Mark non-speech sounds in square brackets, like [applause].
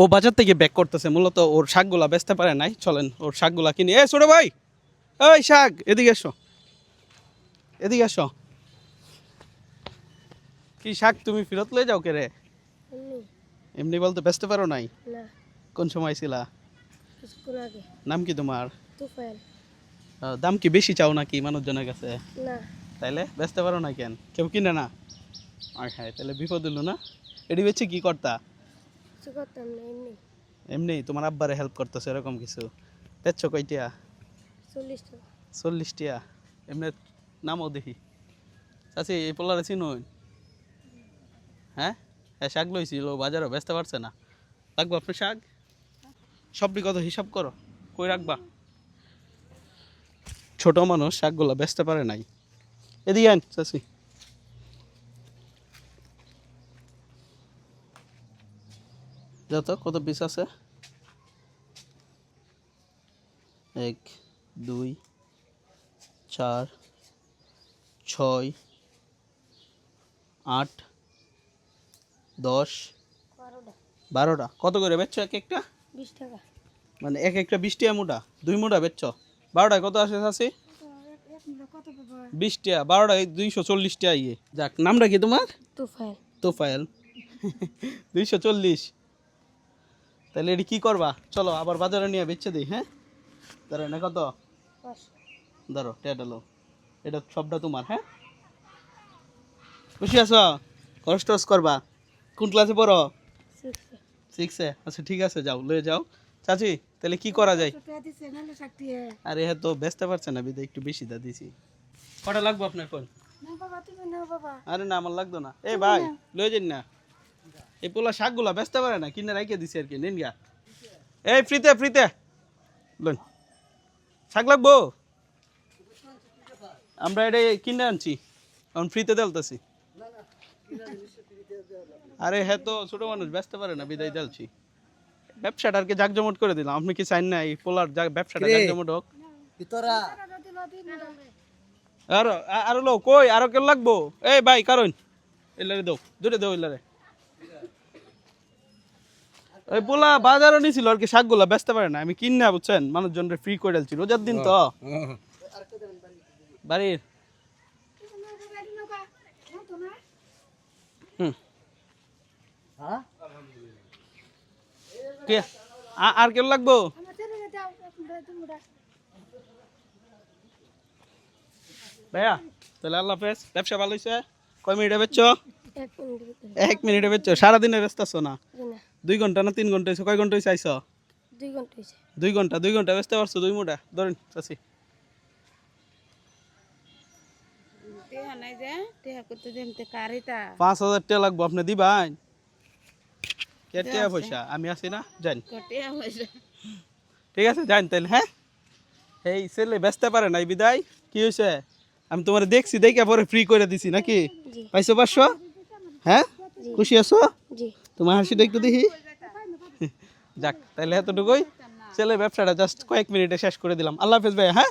ও বাজার থেকে ব্যাক করতেছে মূলত ওর শাকগুলা বেচতে পারে নাই। চলেন ওর শাকগুলা কিনি। এ ছোট ভাই ওই শাক এদিকে এসো। এদিকে এসো। কি শাক তুমি ফেরত লয়ে যাও কে রে? এমনি। বলতে বেচতে পারো নাই? না। কোন সময় ছিলা নাম কি তোমার? দাম কি বেশি চাও নাকি মানুষজনের কাছে? না। তাইলে বেচতে পারো না কেন? কেউ কিনে না? আর হ্যাঁ তাহলে বিপদ হলো না? এটি বেচে কি করতা? কিছু করতাম না এমনি। এমনি তোমার আব্বারে হেল্প করতেছে এরকম কিছু। কয়টিয়া? চল্লিশ টাকা চল্লিশ টিয়া এমনি নামও দেখি। চাচি এই পোলারে চিনুন। হ্যাঁ? হ্যাঁ শাক লইছিল বাজারে বেচতে পারছে না। লাগবো আপনি শাক? সবটি কত হিসাব করো? কই রাখবা? ছোট মানুষ শাকগুলো বেচতে পারে নাই। এদিকে আন চাচি। যত কত পিস আছে? এক দুই চার ছয় আট দশ বারোটা। কত করে বেচছো এক একটা? বিশ টাকা। মানে এক একটা বিশ টিয়া মুটা? দুই মুটা বেচছো? বারোটায় কত আসে আছে বিশ টিয়া বারোটায় দুইশো চল্লিশ টিয়া ইয়ে। যাক নামটা কি তোমার? তুফাইল তোফায়েল। [laughs] দুইশো চল্লিশ। তাহলে এটি কী করবা? চলো আবার বাজারে নিয়ে বেচে দিই হ্যাঁ? দাঁড়ান না কত? ধরো টেডালো এটা সবটা তোমার হ্যাঁ? খুশি আছো? খরচ টরচ করবা? কোন ক্লাসে পড়ো? সিক্সে আচ্ছা ঠিক আছে যাও লয়ে যাও। চাচি তাহলে কি করা যায়? আরে হ্যাঁ তো বেচতে পারছে না বিদে একটু বেশি দা দিছি। কটা লাগবো আপনার ফোন? আরে না আমার লাগতো না। এ ভাই লয়ে যান না। এই পোলা শাকগুলা বেচতে পারে না কিনে রাইকে দিছি আর কি নিন গা। এই ফ্রিতে ফ্রিতে। লোন শাক লাগবো? আমরা এটা কিনে আনছি এখন ফ্রিতে দেলতেছি। আরে হ্যাঁ তো ছোট মানুষ বেচতে পারে না বিদায় দেলছি। ব্যবসাটাকে জাকজমট করে দিলাম আপনি কি চাইন না এই পোলার ব্যবসাটা জাকজমট হোক? আরও আরও লো কই আরও কেউ লাগবো? এই ভাই কারণ। এলারে দাও দূরে দাও এলারে ওই পোলা বাজারও নিছিল আর কি শাকগুলা বেচতে পারে না। আমি কিনে বুঝছেন? মানুষজনরে ফ্রি করে দিচ্ছি রোজার দিন তো। বাড়ির? আর কেউ লাগবো? ভাইয়া তাহলে আল্লাহ হাফেজ। ব্যবসা ভালো হয়েছে কয় মিনিটে বেচছো? এক মিনিট। ভিতরে এক মিনিটে বেচছো? সারাদিনে ব্যস্ত আছো না? দুই ঘণ্টা না তিন ঘণ্টা হয়েছে কয় ঘণ্টা হয়েছে আইসো দুই ঘণ্টা হয়েছে দুই ঘণ্টা দুই ঘণ্টা ব্যস্ত পারছ দুই মুটা ধরেন চাচি। পাঁচ হাজার টাকা লাগবো আপনি দিবাই। টাকা পয়সা? আমি আছি না? যান ঠিক আছে যান তাহলে হ্যাঁ? এই ছেলে বেচতে পারে নাই বিদায়। কি হয়েছে আমি তোমার দেখছি দেখে পরে ফ্রি করে দিছি নাকি? পাইছো পাঁচশো? হ্যাঁ? খুশি আছো? জি। তোমার হাসিটা একটু দেখি। যাক তাহলে এতটুকুই। ছেলে ব্যবসাটা জাস্ট কয়েক মিনিটে শেষ করে দিলাম। আল্লাহ হাফেজ ভাই হ্যাঁ?